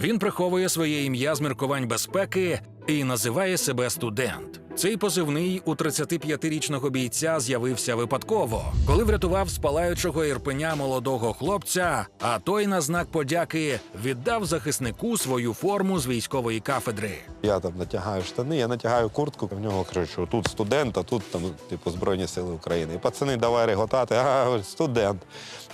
Він приховує своє ім'я з міркувань безпеки і називає себе студент. Цей позивний у 35-річного бійця з'явився випадково, коли врятував з палаючого ірпеня молодого хлопця, а той на знак подяки віддав захиснику свою форму з військової кафедри. Я там натягаю штани, я натягаю куртку, в нього кричу: тут студент, а тут там, типу, Збройні Сили України. І пацани, давай реготати, а студент.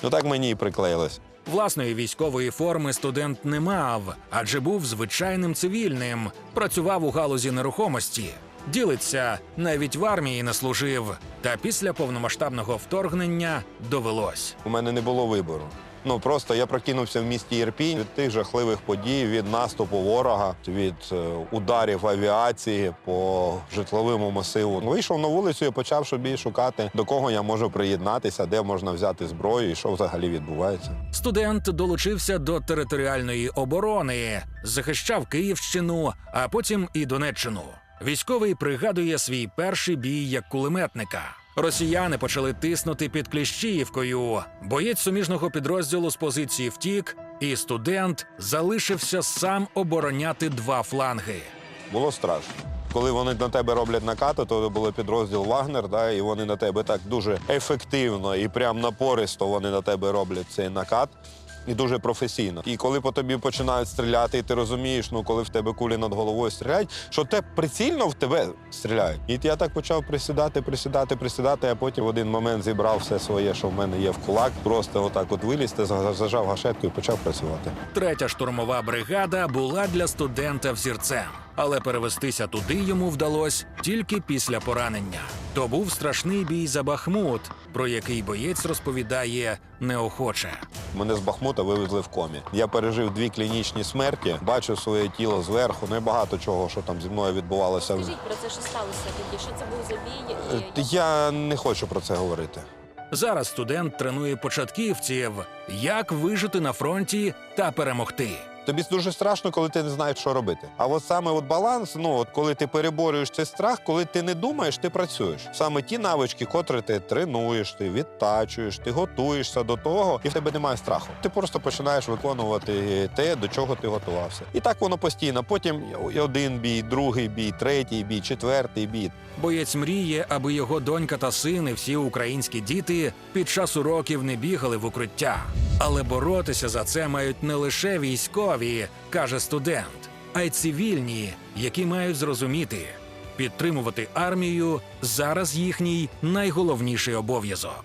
Ну так мені і приклеїлось. Власної військової форми студент не мав, адже був звичайним цивільним, працював у галузі нерухомості. Ділиться, навіть в армії не служив. Та після повномасштабного вторгнення довелось. У мене не було вибору. Ну просто я прокинувся в місті Ірпінь від тих жахливих подій, від наступу ворога, від е, ударів авіації по житловому масиву. Вийшов на вулицю і почав собі шукати, до кого я можу приєднатися, де можна взяти зброю і що взагалі відбувається. Студент долучився до територіальної оборони, захищав Київщину, а потім і Донеччину. Військовий пригадує свій перший бій як кулеметника. Росіяни почали тиснути під Кліщіївкою. Боєць суміжного підрозділу з позиції втік, і студент залишився сам обороняти два фланги. Було страшно. Коли вони на тебе роблять накати, то було підрозділ Вагнер, да, і вони на тебе так дуже ефективно і прям напористо вони на тебе роблять цей накат. І дуже професійно. І коли по тобі починають стріляти, і ти розумієш, ну коли в тебе кулі над головою стріляють, що те прицільно в тебе стріляють. І я так почав присідати, присідати, присідати, а потім в один момент зібрав все своє, що в мене є в кулак. Просто отак от вилізти, за- зажав гашетку і почав працювати. Третя штурмова бригада була для студента взірцем, але перевестися туди йому вдалося тільки після поранення. То був страшний бій за Бахмут, про який боєць розповідає неохоче. Мене з Бахмута вивезли в комі. Я пережив дві клінічні смерті, бачу своє тіло зверху. Небагато чого, що там зі мною відбувалося. Скажіть про це, що сталося тоді? Що це був за бій? Е, І... Я не хочу про це говорити. Зараз студент тренує початківців, як вижити на фронті та перемогти. Тобі дуже страшно, коли ти не знаєш, що робити. А от саме от баланс, ну от коли ти переборюєш цей страх, коли ти не думаєш, ти працюєш. Саме ті навички, котрі ти тренуєш, ти відтачуєш, ти готуєшся до того, і в тебе немає страху. Ти просто починаєш виконувати те, до чого ти готувався. І так воно постійно. Потім один бій, другий бій, третій бій, четвертий бій. Боєць мріє, аби його донька та син і всі українські діти під час уроків не бігали в укриття. Але боротися за це мають не лише військові, каже студент, а й цивільні, які мають зрозуміти, підтримувати армію зараз їхній найголовніший обов'язок.